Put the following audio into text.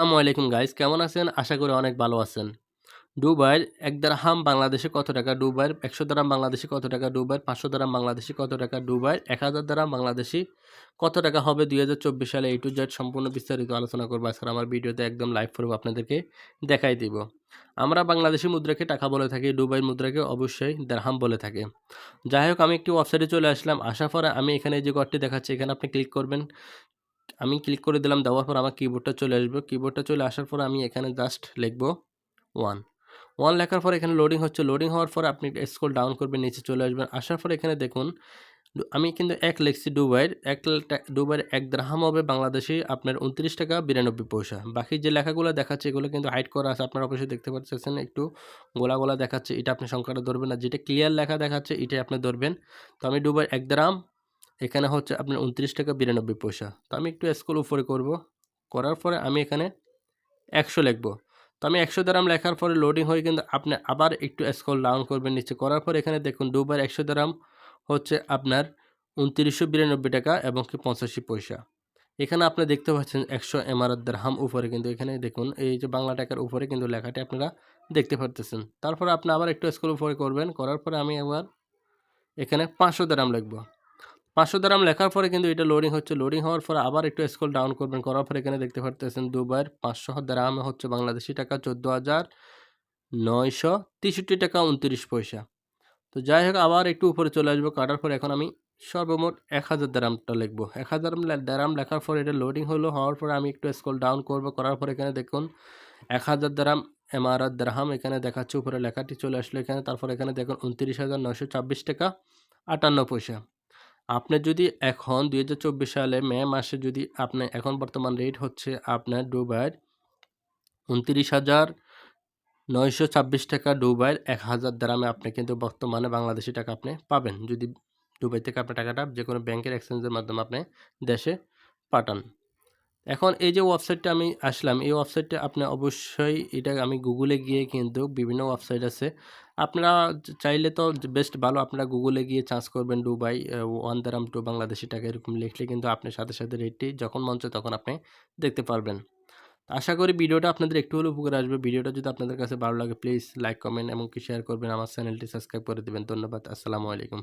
আসসালামু আলাইকুম গাইস কেমন আছেন? আশা করি অনেক ভালো আছেন। দুবাইয়ের এক দারহাম বাংলাদেশে কত টাকা? দুবাইয়ের একশো দ্বারা বাংলাদেশি কত টাকা? দুবাইয়ের পাঁচশো দ্বারা বাংলাদেশি কত টাকা? দুবাইয়ের এক হাজার দ্বারা বাংলাদেশি কত টাকা হবে? দুই হাজার চব্বিশ সালে এই টু জেড সম্পূর্ণ বিস্তারিত আলোচনা করব। আজকে আমার ভিডিওতে একদম লাইভ করব, আপনাদেরকে দেখাই দিব। আমরা বাংলাদেশি মুদ্রাকে টাকা বলে থাকি, দুবাই মুদ্রাকে অবশ্যই দারহাম বলে থাকে। যাই হোক, আমি একটি ওয়েবসাইটে চলে আসলাম। আসার পরে আমি এখানে যে ঘরটি দেখাচ্ছি, এখানে আপনি ক্লিক করবেন। আমি ক্লিক করে দিলাম, দেওয়ার পর আমার কিবোর্ডটা চলে আসবে। কিবোর্ডটা চলে আসার পর আমি এখানে জাস্ট লিখব ওয়ান ওয়ান লেখার পর এখানে লোডিং হচ্ছে। লোডিং হওয়ার পর আপনি স্কুল ডাউন করবেন, নিচে চলে আসবেন। আসার পর এখানে দেখুন, আমি কিন্তু এক লিখছি দুবাইয়ের। এক দুবাইয়ের এক দ্রাহাম হবে বাংলাদেশে, আপনার উনত্রিশ টাকা বিরানব্বই পয়সা। বাকি যে লেখাগুলো দেখাচ্ছে, এগুলো কিন্তু হাইড করা আছে, আপনারা অবশ্যই দেখতে পাচ্ছেন একটু গোলা গোলা দেখাচ্ছে, এটা আপনি সংখ্যাটা ধরবেন না। যেটা ক্লিয়ার লেখা দেখাচ্ছে, এটাই আপনি ধরবেন। তো আমি দুবাইয়ের এক দ্রাম এখানে হচ্ছে আপনার উনত্রিশ টাকা বিরানব্বই পয়সা। তো আমি একটু স্কুল উপরে করব। করার পরে আমি এখানে একশো লিখব। তো আমি একশো দ্রাম লেখার পরে লোডিং হয়ে কিন্তু আপনি আবার একটু স্কল ডাউন করবেন নিচে। করার পর এখানে দেখুন দুবার একশো দ্রাম হচ্ছে আপনার উনত্রিশশো বিরানব্বই টাকা এবং কি পঁচাশি পয়সা। এখানে আপনি দেখতে পাচ্ছেন একশো এমারত দ্রাহাম উপরে কিন্তু এখানে দেখুন এই যে বাংলা টাকার উপরে কিন্তু লেখাটি আপনারা দেখতে পারতেছেন। তারপরে আপনি আবার একটু স্কুল উপরে করবেন। করার পরে আমি একবার এখানে পাঁচশো দ্রাম লিখব। পাঁচশো দ্রাম লেখার পরে কিন্তু এটা লোডিং হচ্ছে। লোডিং হওয়ার পরে আবার একটু স্কুল ডাউন করবেন। করার পরে এখানে দেখতে পারতেছেন দুবার পাঁচশো দ্রাম হচ্ছে বাংলাদেশি টাকা চোদ্দ হাজার নয়শো তেষট্টি টাকা উনত্রিশ পয়সা। তো যাই হোক, আবার একটু উপরে চলে আসব। কাটার পর এখন আমি সর্বমোট এক হাজার দ্রামটা লিখব। এক হাজার দ্রাম লেখার পর এটা লোডিং হলো, হওয়ার পরে আমি একটু স্কোল ডাউন করব। করার পর এখানে দেখুন, এক হাজার দ্রাম এমআরআর দ্রাহাম এখানে দেখাচ্ছে। উপরে লেখাটি চলে আসলো এখানে। তারপর এখানে দেখুন, উনত্রিশ হাজার নয়শো ছাব্বিশ টাকা আটান্ন পয়সা। আপনি যদি এখন দুই হাজার চব্বিশ সালে মে মাসে যদি আপনি এখন বর্তমান রেট হচ্ছে আপনার দুবাইয়ের উনত্রিশ হাজার নয়শো ছাব্বিশ টাকা দুবাইয়ের এক হাজার দ্রামে আপনি কিন্তু বর্তমানে বাংলাদেশি টাকা আপনি পাবেন। যদি দুবাই থেকে আপনার টাকাটা যে কোনো ব্যাংকের এক্সচেঞ্জের মাধ্যমে আপনি দেশে পাঠান। এখন এই যে ওয়েবসাইটটা আমি আসলাম, এই ওয়েবসাইটটা আপনি অবশ্যই এটা আমি গুগলে গিয়ে কিন্তু বিভিন্ন ওয়েবসাইট আছে। আপনারা চাইলে তো বেস্ট ভালো আপনারা গুগলে গিয়ে চার্জ করবেন দুবাই ওয়ান দারাম টু বাংলাদেশি টাকা এরকম লিখলে কিন্তু আপনি সাথে সাথে রেটটি যখন মঞ্চ তখন আপনি দেখতে পারবেন। আশা করি ভিডিওটা আপনাদের একটু হলেও উপকার আসবে। ভিডিওটা যদি আপনাদের কাছে ভালো লাগে প্লিজ লাইক কমেন্ট এবং কি শেয়ার করবেন। আমার চ্যানেলটি সাবস্ক্রাইব করে দেবেন। ধন্যবাদ। আসসালামু আলাইকুম।